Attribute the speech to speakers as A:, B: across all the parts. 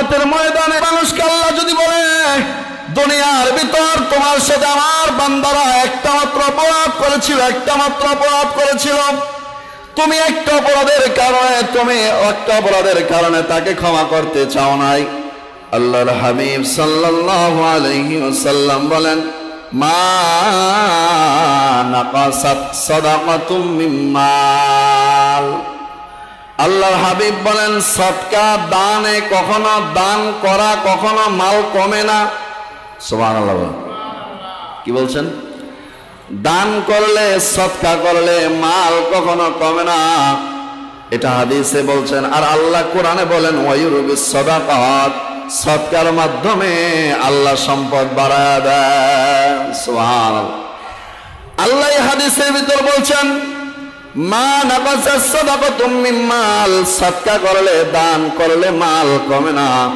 A: কিয়ামতের ময়দানে মানুষকে আল্লাহ যদি বলে, দুনিয়ার ভিতর তোমার সাথে আমার বান্দারা একটা মাত্র অপরাধ করেছিল, একটা মাত্র অপরাধ করেছিল। তুমি একটা অপরাধের কারণে, তুমি একটা অপরাধের কারণে তাকে ক্ষমা করতে চাও নাই। আল্লাহর হাবিব সাল্লাল্লাহু আলাইহি ওয়াসাল্লাম বলেন, মা নাকাসাত সাদাকাতুম মিম্মাল আল্লাহর হাবিব বলেন, সৎকা দানে কখনো দান করা, কখনো মাল কমে না। বলেন। কি বলছেন? দান করলে, সৎকা করলে মাল কখনো কমে না। এটা হাদিসে বলছেন, আর আল্লাহ কোরআনে বলেন সৎকার মাধ্যমে আল্লাহ সম্পদ বাড়ায় দেয় সুবহানাল্লাহ। আল্লাহ হাদিসের ভিতর বলছেন মা মিন মাল, সৎকা করলে দান করলে মাল কমে না।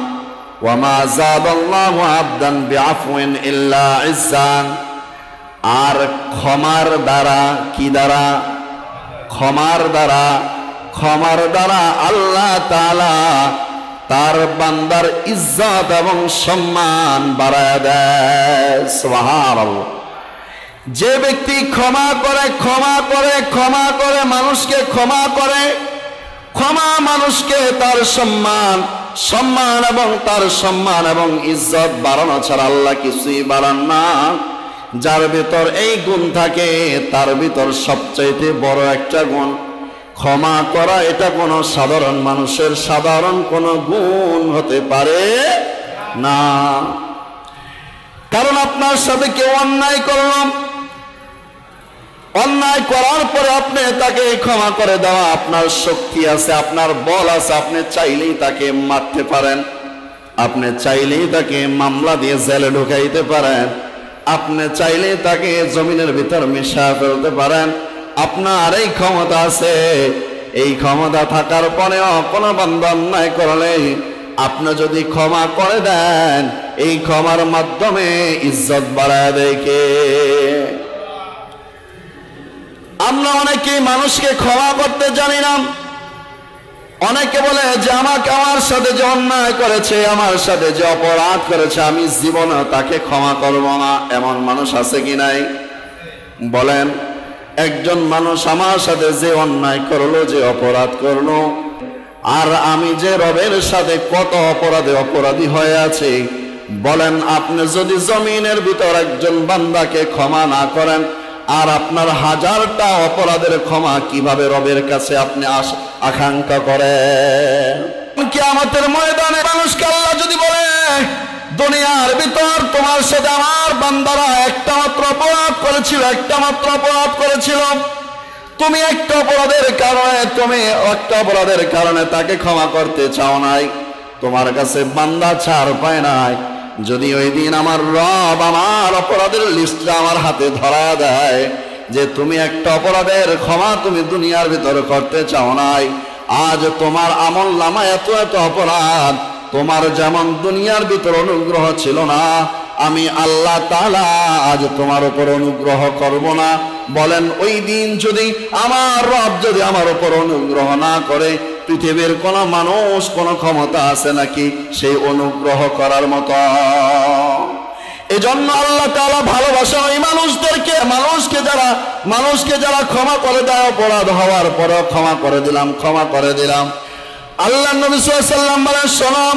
A: ওয়া মা যাদাল্লাহু আবদান বিআফওয়িন ইল্লা ইজ্জান। আর ক্ষমার দ্বারা কি দ্বারা? ক্ষমার দ্বারা। ক্ষমার দ্বারা আল্লাহ তাআলা তার বান্দার ইজ্জত এবং সম্মান বাড়ায় দেয়। সুবহানাল্লাহ। যে ব্যক্তি ক্ষমা করে ক্ষমা করে ক্ষমা করে, মানুষকে ক্ষমা করে, ক্ষমা মানুষকে তার সম্মান সম্মান এবং তার সম্মান এবং ইজ্জত বাড়ানো ছাড়া আল্লাহ কিছুই বাড়ান না। যার ভিতর এই গুণ থাকে, তার ভিতর সবচাইতে বড় একটা গুণ। ক্ষমা করা, এটা কোনো সাধারণ মানুষের সাধারণ কোনো গুণ হতে পারে না। কারণ আপনার সাথে কেউ অন্যায় করলাম অন্যায় করার পরে আপনি তাকে ক্ষমা করে দেওয়া, আপনার শক্তি আছে, আপনার বল আছে, আপনি চাইলেই তাকে মারতে পারেন। আপনি চাইলেই তাকে মামলা দিয়ে জেলে ঢুকাইতে পারেন। আপনি চাইলেই তাকে জমিনের ভিতর মিশা ফেলতে পারেন। আপনার এই ক্ষমতা আছে। এই ক্ষমতা থাকার পরেও কোনো বান্ধব অন্যায় করলে আপনি যদি ক্ষমা করে দেন, এই ক্ষমার মাধ্যমে ইজ্জত বাড়ায় দেখে আমরা অনেকে মানুষকে ক্ষমা করতে জানি না। অনেকে বলে যে, আমাকে আমার সাথে যে অন্যায় করেছে, আমার সাথে যে অপরাধ করেছে, আমি জীবনে তাকে ক্ষমা করব না। এমন মানুষ আছে কি নাই? বলেন, একজন মানুষ আমার সাথে যে অন্যায় করল, যে অপরাধ করল, আর আমি যে রবের সাথে কত অপরাধে অপরাধী হয়ে আছি। বলেন, আপনি যদি জমিনের ভিতর একজন বান্দাকে ক্ষমা না করেন আর আপনার হাজারটা অপরাধের ক্ষমা কীভাবে রবের কাছে আপনি আকাঙ্ক্ষা করেন? কিয়ামতের ময়দানে মানুষকে আল্লাহ যদি বলে, দুনিয়ার ভিতর তোমার সাথে আমার বান্দারা একটা মাত্র অপরাধ করেছিল, একটা মাত্র অপরাধ করেছিল। তুমি একটা অপরাধের কারণে, তুমি একটা অপরাধের কারণে তাকে ক্ষমা করতে চাও নাই। তোমার কাছে বান্দা ছাড় পায় নাই। যদি ওই দিন আমার রব আমার অপরাধের লিস্টটা আমার হাতে ধরা দেয়, যে তুমি একটা অপরাধের ক্ষমা তুমি দুনিয়ার ভিতরে করতে চাও নাই, আজ তোমার আমল নামা এত এত অপরাধ, তোমার যেমন দুনিয়ার ভিতর অনুগ্রহ ছিল না, আমি আল্লাহ তাআলা আজ তোমার উপর অনুগ্রহ করব না। বলেন, ওই দিন যদি আমার রব যদি আমার উপর অনুগ্রহ না করে পৃথিবীর কোন মানুষ, কোন ক্ষমতা আছে নাকি সেই অনুগ্রহ করার মতো। এজন্য আল্লাহ তাআলা ভালোবাসা ওই মানুষদেরকে, মানুষকে যারা মানুষকে যারা ক্ষমা করে দেয় অপরাধ হওয়ার পরেও ক্ষমা করে দিলাম, ক্ষমা করে দিলাম। আল্লাহ নবী সাল্লাম বলেন শোনাম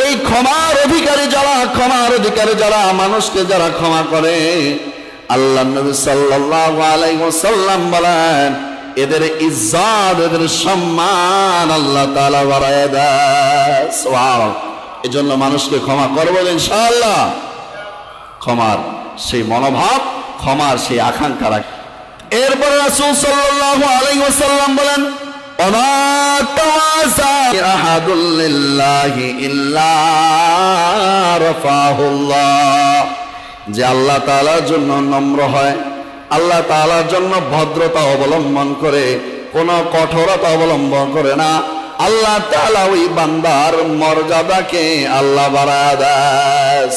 A: এই ক্ষমার অধিকারী যারা, ক্ষমার অধিকারী যারা, মানুষকে যারা ক্ষমা করে, আল্লাহ নবী সাল্লাল্লাহু আলাইহি ওয়াসাল্লাম বলেন এদের ইজ্জত, এদের সম্মান আল্লাহ তালা বাড়ায় দেয়। এজন্য মানুষকে ক্ষমা করব ইনশাআল্লাহ। ক্ষমার সেই মনোভাব, ক্ষমার সেই আকাঙ্ক্ষা রাখ। এরপরে রাসুল সাল্লাহ আলাই ওসাল্লাম বলেন যে আল্লাহ তালার জন্য নম্র হয়। আল্লাহ তালার জন্য ভদ্রতা অবলম্বন করে, কোনো কঠোরতা অবলম্বন করে না। আল্লাহ তালা ওই বান্দার মর্যাদাকে আল্লাহ বাড়া দেয়।